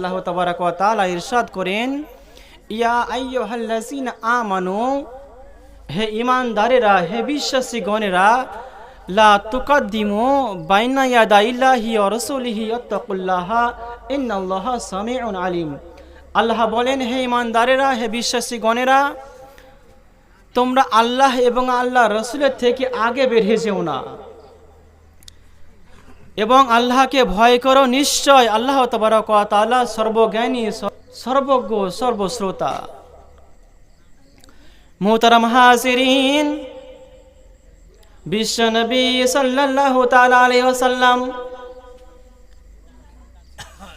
আল্লাহ তাবারাক তাআলা ইরশাদ করেন, ইয়া হে ইমানদারেরা হে বিশ্বাসী গণেরা লা তুকাদ্দিমু বাইনা ওয়া রাসূলিহি ওয়াত্তাকুল্লাহা ইন্নাল্লাহা সামিউন আলিম। আল্লাহ বলেন, হে ইমানদারেরা হে বিশ্বাসী গণেরা তোমরা আল্লাহ এবং আল্লাহ রসুলের থেকে আগে বেরিয়ে যেও না। এবং আল্লাহকে ভয় করো নিশ্চয়। আল্লাহ তালা সর্বজ্ঞানী সর্বজ্ঞ, সর্বশ্রোতা। মোহতারাম হাজিরিন বিশ্বনবী আলাইহি ওয়াসাল্লাম,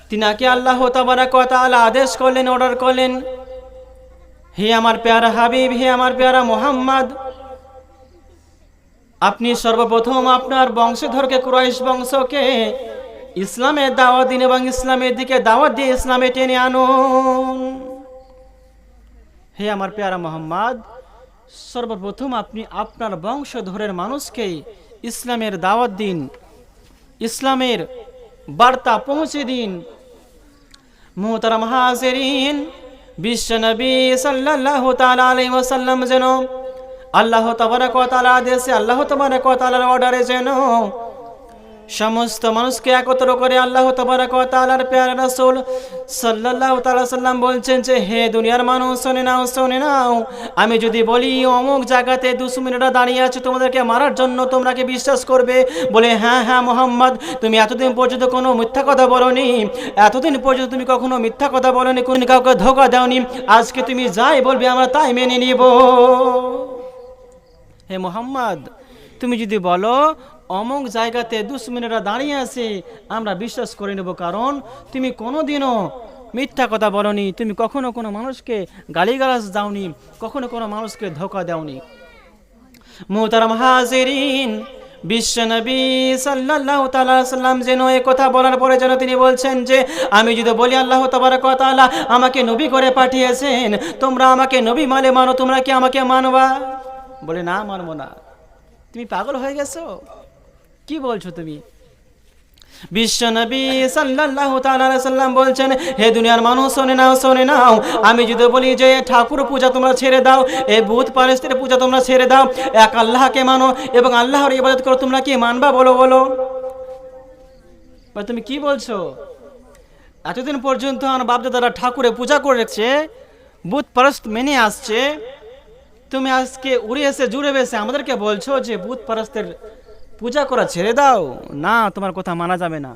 তিনাকে আল্লাহ তাবারাক তাআলা আদেশ করলেন অর্ডার করলেন, হে আমার প্যারা হাবিব, হে আমার প্যারা মোহাম্মদ আপনি সর্বপ্রথম আপনার বংশধরকে, কুরাইশ বংশকে ইসলামের দাওয়াত দিন এবং ইসলামের দিকে দাওয়াত দিয়ে ইসলামে টেনে আনুন। হে আমার পেয়ারা মোহাম্মদ, সর্বপ্রথম আপনি আপনার বংশধরের মানুষকে ইসলামের দাওয়াত দিন, ইসলামের বার্তা পৌঁছে দিন। মোহতারাম হাজেরিন বিশ্বনবী সাল্লাল্লাহু তাআলা আলাইহি ওয়াসাল্লাম যেন আল্লাহ তাবারাক ওয়া তাআলা আদেশে আল্লাহ তাবারাক ওয়া অর্ডারে যেন সমস্ত মানুষকে একত্র করে আল্লাহ তাবারাক ওয়া তাআলার প্যারা রাসূল সাল্লাল্লাহু তাআলা সাল্লাম বলছেন যে, হে দুনিয়ার মানুষ, শুনে নাও, শোনে নাও। আমি যদি বলি, অমুক জায়গাতে দুশ্মনেরা দাঁড়িয়ে আছে, তোমাদেরকে মারার জন্য তোমরা কি বিশ্বাস করবে? বলে হ্যাঁ হ্যাঁ মোহাম্মদ, তুমি এতদিন পর্যন্ত কোনো মিথ্যা কথা বলনি। এতদিন পর্যন্ত তুমি কখনো মিথ্যা কথা বলনি, কোনো কাউকে ধোকা দাওনি। আজকে তুমি যাই বলবে, আমরা তাই মেনে নিব। হে মোহাম্মদ, তুমি যদি বলো অমুক জায়গাতে দুশ্মনেরা দাঁড়িয়ে আছে, আমরা বিশ্বাস করে নেব, কারণ তুমি কোনোদিনও মিথ্যা কথা বলনি, তুমি কখনো কোনো মানুষকে গালিগালাজ দাওনি, কখনো কোনো মানুষকে ধোকা দাওনি। মোহতারাম হাজিরিন বিশ্বনবী তাআলা সাল্লাম যেন এ কথা বলার পরে যেন তিনি বলছেন যে, আমি যদি বলি আল্লাহ তাআলা আমাকে নবী করে পাঠিয়েছেন, তোমরা আমাকে নবী মানে মানো, তোমরা কি আমাকে মানবা? বলে, না, মানবো না। তুমি পাগল হয়ে গেছো? কি বলছো তুমি? বিশ্বনবী সাল্লাল্লাহু তাআলা সাল্লাম বলছেন, হে দুনিয়ার মানুষ, শোনে নাও শোনে নাও। আমি যদি বলি যে, ঠাকুর পূজা তোমরা ছেড়ে দাও এই ভূত পারস্তের পূজা তোমরা ছেড়ে দাও, এক আল্লাহকে মানো এবং আল্লাহর ইবাদত করো, তোমরা কি মানবা? বলো বলো। তুমি কি বলছো? এতদিন পর্যন্ত আমার বাপদাদারা ঠাকুরে পূজা করে রেখেছে বুধ পারস্ত মেনে আসছে তুমি আজকে উড়ে এসে, জুড়ে বেসে আমাদেরকে বলছো যে বুধ পারস্তের পূজা করা ছেড়ে দাও। না, তোমার কথা মানা যাবে না।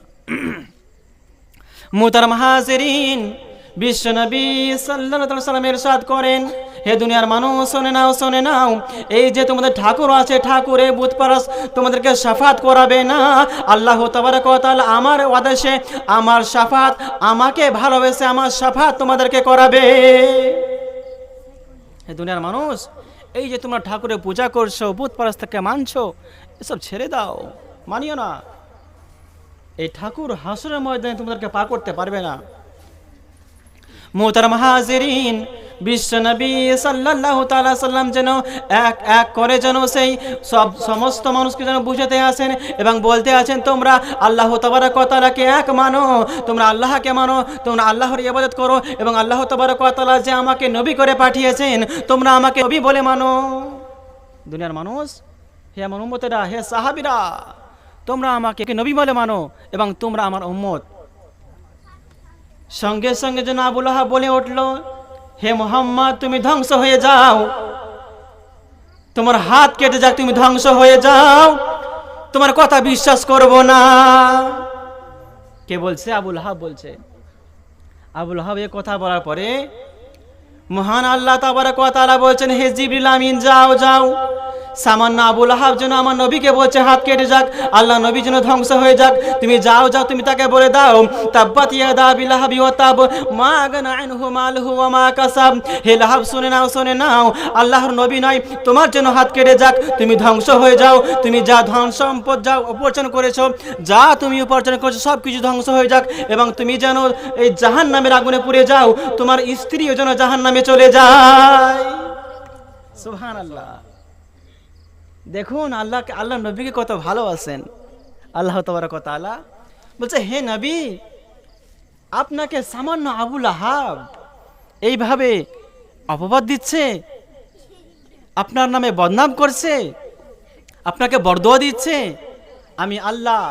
মুতার মাহাজেরিন বিশ্বনবী সাল্লাল্লাহু সাল্লাম ইরশাদ করেন, হে দুনিয়ার মানুষ, শোনে নাও শোনে নাও, এই যে তোমাদের ঠাকুর আছে, ঠাকুরে বুধ পারস, তোমাদেরকে সাফাত করাবে না। আল্লাহ ওয়া আমার আদেশে, আমার সাফাত আমাকে ভালোবেসে, আমার সাফাত তোমাদেরকে করাবে। হে দুনিয়ার মানুষ, এই যে তোমরা ঠাকুরের পূজা করছ, বুধ থেকে মানছো, এসব ছেড়ে দাও, মানিও না। এই ঠাকুর হাসুরের ময়দানে তোমাদেরকে পা করতে পারবে না। মোতার হাজিরিন বিশ্বনবী সাল্লাল্লাহু তাআলা সাল্লাম যেন এক এক করে যেন সেই সব সমস্ত মানুষকে যেন বুঝাতে আসেন এবং বলতে আছেন তোমরা আল্লাহ তাবারাক ওয়া তাআলাকে এক মানো, তোমরা আল্লাহকে মানো, তোমরা আল্লাহর ইবাদত করো এবং আল্লাহ তাবারাক যে আমাকে নবী করে পাঠিয়েছেন, তোমরা আমাকে নবী বলে মানো। দুনিয়ার মানুষ, হে আমার উম্মতেরা, হে সাহাবীরা, তোমরা আমাকে নবী বলে মানো এবং তোমরা আমার উম্মত। সঙ্গে সঙ্গে যেন আবুল বলে উঠল হে মোহাম্মদ, তুমি ধ্বংস হয়ে যাও। তোমার হাত কেটে যাক, তুমি ধ্বংস হয়ে যাও। তোমার কথা বিশ্বাস করব না। কে বলছে? আবুল হাব বলছে। আবুল হাব এ কথা বলার পরে মহান আল্লাহ ওয়া তাআলা বলছেন, হে জিবরিল আমিন, যাও যাও। সামান্য আবুল আহাব যেন আমার নবীকে বলছে, হাত কেটে যাক, আল্লাহ নবী যেন ধ্বংস হয়ে যাক, তুমি যাও যাও, তুমি তাকে বলে দাও, তাব্বাত ইয়াদা বিলাহাবি ওয়া তাব, মা আগানা আনহু মালহু ওয়া মা কাসাব। হে লাহাব, শুনে নাও শুনে নাও, আল্লাহর নবী নয়, তোমার জন্য হাত কেটে যাক, তুমি ধ্বংস হয়ে যাও, তুমি যা ধন সম্পদ যা উপার্জন করেছ, যা তুমি উপার্জন করেছ সব কিছু ধ্বংস হয়ে যাক, এবং তুমি যেন এই জাহান নামের আগুনে পুড়ে যাও, তোমার স্ত্রীও যেন জাহান নামে চলে যায়। সুবহান আল্লাহ দেখুন আল্লাহ আল্লাহ নবীকে কত ভালোবাসেন। আল্লাহ তোমার কত আল্লাহ বলছে, হে নবী, আপনাকে সামান্য আবুল আহাব এইভাবে অপবাদ দিচ্ছে, আপনার নামে বদনাম করছে, আপনাকে বরদোয়া দিচ্ছে, আমি আল্লাহ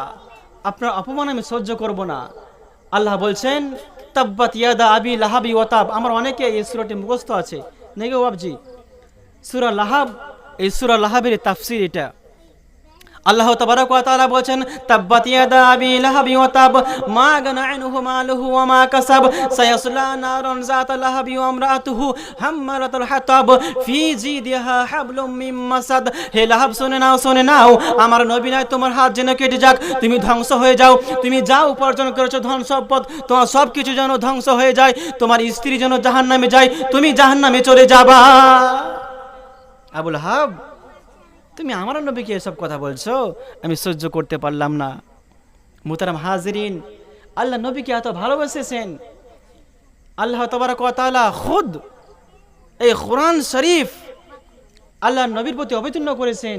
আপনার অপমান আমি সহ্য করব না। আল্লাহ বলছেন, তাব্বাত ইয়াদা আবি লাহাবি ওয়াতাব। আমার অনেকে এই সুরাটি মুখস্থ আছে। নেই গো বাবজি সুরা লাহাব এই সুরা লাহাবের তাফসির এটা। আল্লাহ তাবারক ওয়া তাআলা বলেন তাব্বাত ইয়াদা আবি লাহাবি ওয়া তাব, মা গানা আনহু মালুহু ওয়া মা কাসাব, সায়াসলা নারান যাত লাহাবি ওয়া আমরাতুহু হাম্মালাতুল হাতাব, ফি জিদিহা হাবলুম মিন মাসাদ। হে লাহাব, শুনে নাও শুনে নাও, আমার নবী নাই, তোমার হাত যেন কেটে যাক, তুমি ধ্বংস হয়ে যাও, তুমি যা উপার্জন করেছ, ধন সম্পদ, তোমার সব কিছু যেন ধ্বংস হয়ে যায়, তোমার স্ত্রী যেন জাহান্নামে যায়, তুমি জাহান্নামে চলে যাবা। আবুল হাব, তুমি আমার নবীকে এসব কথা বলছো? আমি সহ্য করতে পারলাম না। মুতারাম হাজরিন, আল্লাহ নবীকে এত ভালোবেসেছেন। আল্লাহ তোমার তাআলা খুদ, এই কোরআন শরীফ আল্লাহ নবীর প্রতি অবতীর্ণ করেছেন।